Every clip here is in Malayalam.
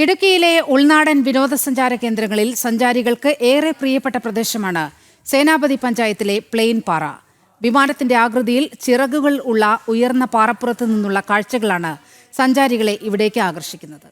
ഇടുക്കിയിലെ ഉൾനാടൻ വിനോദസഞ്ചാര കേന്ദ്രങ്ങളിൽ സഞ്ചാരികൾക്ക് ഏറെ പ്രിയപ്പെട്ട പ്രദേശമാണ് സേനാപതി പഞ്ചായത്തിലെ പ്ലെയിൻ പാറ. വിമാനത്തിന്റെ ആകൃതിയിൽ ചിറകുകൾ ഉള്ള ഉയർന്ന പാറപ്പുറത്ത് നിന്നുള്ള കാഴ്ചകളാണ് സഞ്ചാരികളെ ഇവിടേക്ക് ആകർഷിക്കുന്നത്.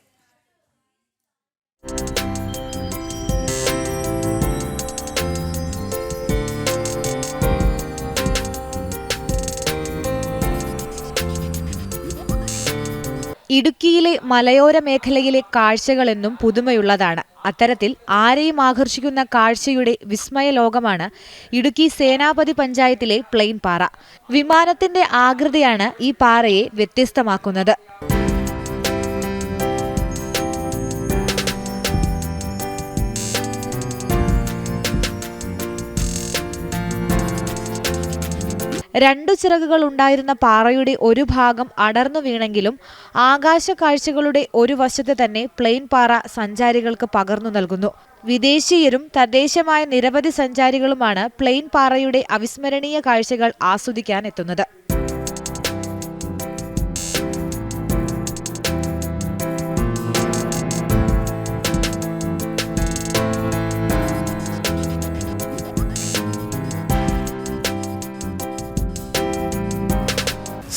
ഇടുക്കിയിലെ മലയോര മേഖലയിലെ കാഴ്ചകളെന്നും പുതുമയുള്ളതാണ്. അത്തരത്തിൽ ആരെയും ആകർഷിക്കുന്ന കാഴ്ചയുടെ വിസ്മയ ലോകമാണ് ഇടുക്കി സേനാപതി പഞ്ചായത്തിലെ പ്ലെയിൻ പാറ. വിമാനത്തിന്റെ ആകൃതിയാണ് ഈ പാറയെ വ്യത്യസ്തമാക്കുന്നത്. രണ്ടു ചിറകുകൾ ഉണ്ടായിരുന്ന പാറയുടെ ഒരു ഭാഗം അടർന്നു വീണെങ്കിലും ആകാശ കാഴ്ചകളുടെ ഒരു വശത്ത് തന്നെ പ്ലെയിൻ പാറ സഞ്ചാരികൾക്ക് പകർന്നു നൽകുന്നു. വിദേശീയരും തദ്ദേശമായ നിരവധി സഞ്ചാരികളുമാണ് പ്ലെയിൻ പാറയുടെ അവിസ്മരണീയ കാഴ്ചകൾ ആസ്വദിക്കാൻ എത്തുന്നത്.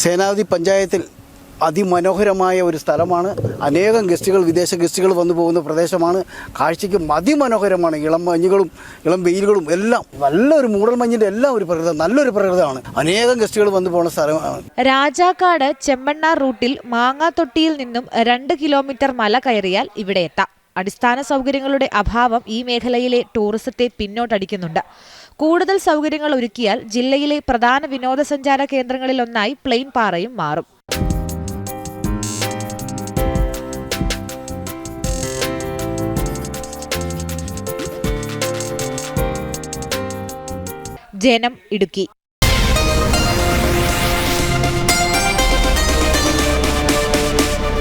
സേനാവതി പഞ്ചായത്തിൽ അതിമനോഹരമായ ഒരു സ്ഥലമാണ്. അനേകം ഗസ്റ്റുകൾ വിദേശ ഗസ്റ്റുകൾ വന്നു പോകുന്ന പ്രദേശമാണ്. കാഴ്ചയ്ക്ക് അതിമനോഹരമാണ് ഇളം മഞ്ഞുകളും ഇളം വെയിലുകളും എല്ലാം. നല്ലൊരു മൂടൽമഞ്ഞിന്റെ എല്ലാം ഒരു പ്രകൃതം നല്ലൊരു പ്രകൃതമാണ്. അനേകം ഗസ്റ്റുകൾ വന്നു പോകുന്ന സ്ഥലമാണ്. രാജാക്കാട് ചെമ്മണ്ണാർ റൂട്ടിൽ മാങ്ങാത്തൊട്ടിയിൽ നിന്നും രണ്ട് കിലോമീറ്റർ മല കയറിയാൽ ഇവിടെ എത്താം. അടിസ്ഥാന സൗകര്യങ്ങളുടെ അഭാവം ഈ മേഖലയിലെ ടൂറിസത്തെ പിന്നോട്ടടിക്കുന്നുണ്ട്. കൂടുതൽ സൗകര്യങ്ങൾ ഒരുക്കിയാൽ ജില്ലയിലെ പ്രധാന വിനോദസഞ്ചാര കേന്ദ്രങ്ങളിലൊന്നായി പ്ലെയിൻ പാറയും മാറും. ജനം ഇടുക്കി.